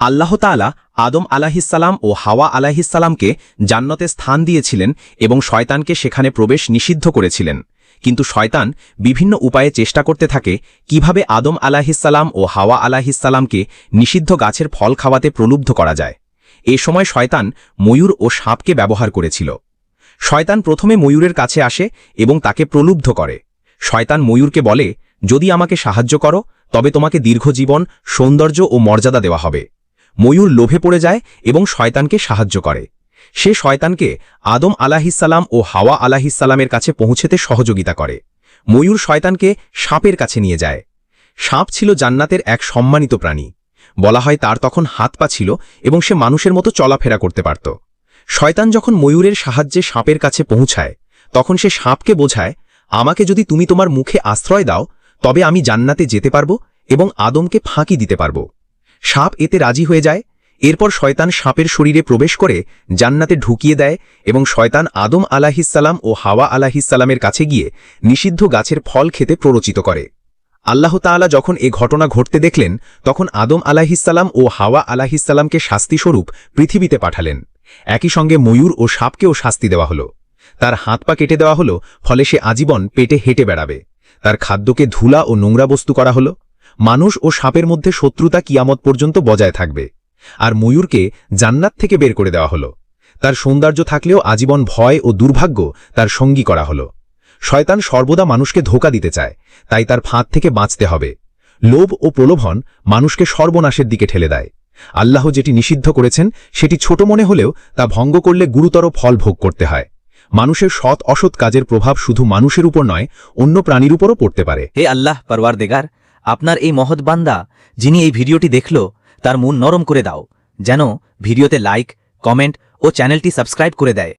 আল্লাহ তাআলা আদম আলাহিসাল্লাম ও হাওয়া আলাহিসাল্লামকে জান্নতে স্থান দিয়েছিলেন এবং শয়তানকে সেখানে প্রবেশ নিষিদ্ধ করেছিলেন। কিন্তু শয়তান বিভিন্ন উপায়ে চেষ্টা করতে থাকে কীভাবে আদম আলাহিসাল্লাম ও হাওয়া আলাহিসাল্লামকে নিষিদ্ধ গাছের ফল খাওয়াতে প্রলুব্ধ করা যায়। এ সময় শয়তান ময়ূর ও সাপকে ব্যবহার করেছিল। শয়তান প্রথমে ময়ূরের কাছে আসে এবং তাকে প্রলুব্ধ করে। শয়তান ময়ূরকে বলে, যদি আমাকে সাহায্য করো, তবে তোমাকে দীর্ঘজীবন সৌন্দর্য ও মর্যাদা দেওয়া হবে। ময়ূর লোভে পড়ে যায় এবং শয়তানকে সাহায্য করে। সে শয়তানকে আদম আলাহিসাল্লাম ও হাওয়া আলাহিসাল্লামের কাছে পৌঁছেতে সহযোগিতা করে। ময়ূর শয়তানকে সাপের কাছে নিয়ে যায়। সাপ ছিল জান্নাতের এক সম্মানিত প্রাণী। বলা হয় তার তখন হাত পা ছিল এবং সে মানুষের মতো চলাফেরা করতে পারত। শয়তান যখন ময়ূরের সাহায্যে সাপের কাছে পৌঁছায়, তখন সে সাপকে বোঝায়, আমাকে যদি তুমি তোমার মুখে আশ্রয় দাও, তবে আমি জান্নাতে যেতে পারব এবং আদমকে ফাঁকি দিতে পারব। সাপ এতে রাজি হয়ে যায়, এরপর শয়তান সাপের শরীরে প্রবেশ করে জান্নাতে ঢুকিয়ে দেয় এবং শয়তান আদম আলাহিসাল্লাম ও হাওয়া আলাহিসাল্লামের কাছে গিয়ে নিষিদ্ধ গাছের ফল খেতে প্ররোচিত করে। আল্লাহ তাআলা যখন এ ঘটনা ঘটতে দেখলেন, তখন আদম আলাহিসাল্লাম ও হাওয়া আলাহিসাল্লামকে শাস্তিস্বরূপ পৃথিবীতে পাঠালেন। একই সঙ্গে ময়ূর ও সাপকেও শাস্তি দেওয়া হল। তার হাত পা কেটে দেওয়া হল, ফলে সে আজীবন পেটে হেঁটে বেড়াবে। তার খাদ্যকে ধুলা ও নোংরা বস্তু করা হল। মানুষ ও সাপের মধ্যে শত্রুতা কিয়ামত পর্যন্ত বজায় থাকবে। আর ময়ূরকে জান্নাত থেকে বের করে দেওয়া হল। তার সৌন্দর্য থাকলেও আজীবন ভয় ও দুর্ভাগ্য তার সঙ্গী করা হল। শয়তান সর্বদা মানুষকে ধোকা দিতে চায়, তাই তার ফাঁদ থেকে বাঁচতে হবে। লোভ ও প্রলোভন মানুষকে সর্বনাশের দিকে ঠেলে দেয়। আল্লাহ যেটি নিষিদ্ধ করেছেন, সেটি ছোট মনে হলেও তা ভঙ্গ করলে গুরুতর ফল ভোগ করতে হয়। মানুষের সৎ অসৎ কাজের প্রভাব শুধু মানুষের উপর নয়, অন্য প্রাণীর উপরও পড়তে পারে। হে আল্লাহ, পরওয়ারদেগার আপনার এই মহৎ বান্দা, যিনি এই ভিডিওটি দেখল, তার মন নরম করে দাও, যেন ভিডিওতে লাইক কমেন্ট ও চ্যানেলটি সাবস্ক্রাইব করে দেয়।